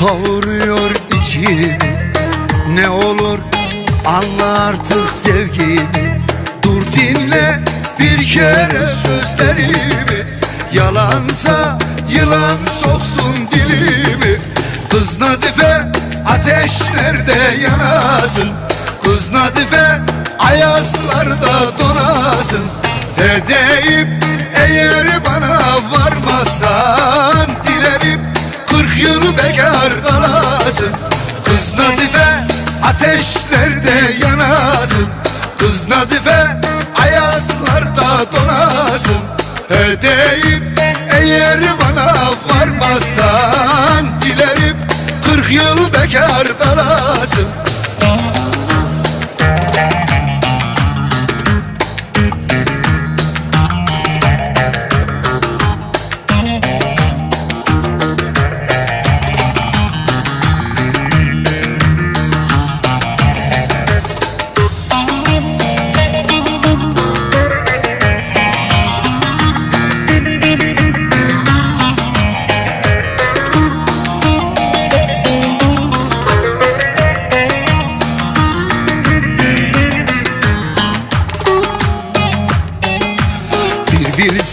kavuruyor içim Ne olur anla artık sevgimi. Dur dinle bir kere sözlerimi. Yalansa yılan soksun dilimi. Kız Nazife ateşlerde yanasın. Kız Nazife ayazlarda donasın. De deyip eğer bana varmazsan yıl bekar kalasın Kız Nazife ateşlerde yanasın. Kız Nazife ayazlarda donasın. He deyip eğer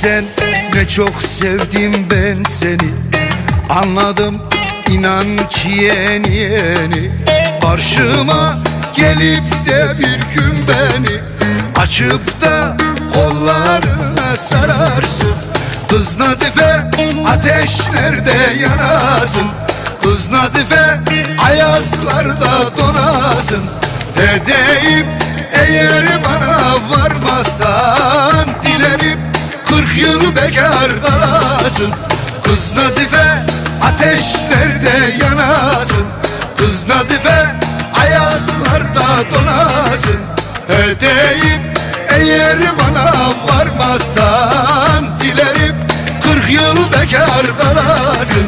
Bilsen ne çok sevdim ben seni. Anladım inan ki yeni yeni. Karşıma gelip de bir gün beni Açıp da kollarına sararsın. Kız Nazife ateşlerde yanasın Kız Nazife ayazlarda donasın. He deyip eğer bana varmazsan kırk yıl bekar kalasın Kız Nazife ateşlerde yanasın. Kız Nazife ayazlarda donasın. He deyip eğer bana varmazsan Dilerim kırk yıl bekar kalasın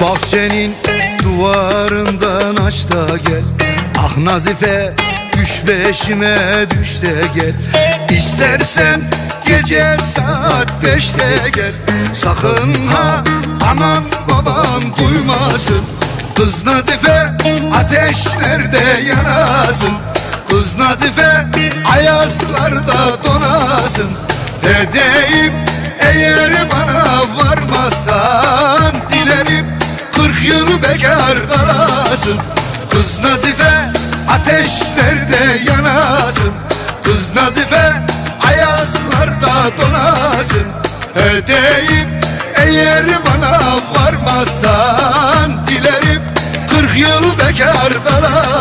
Bahçenin duvarından aç da gel. Ah Nazife düş beşime düş de gel. İstersen gece saat beşte gel. Sakın ha anan baban duymasın. Kız Nazife ateşlerde yanasın. Kız Nazife ayazlarda donasın. He deyip eğer bana varmazsan Dilerim yıl bekar kalasın Kız Nazife ateşlerde yanasın. Kız Nazife ayazlarda donasın. He deyip eğer bana varmazsan Dilerim kırk yıl bekar kalasın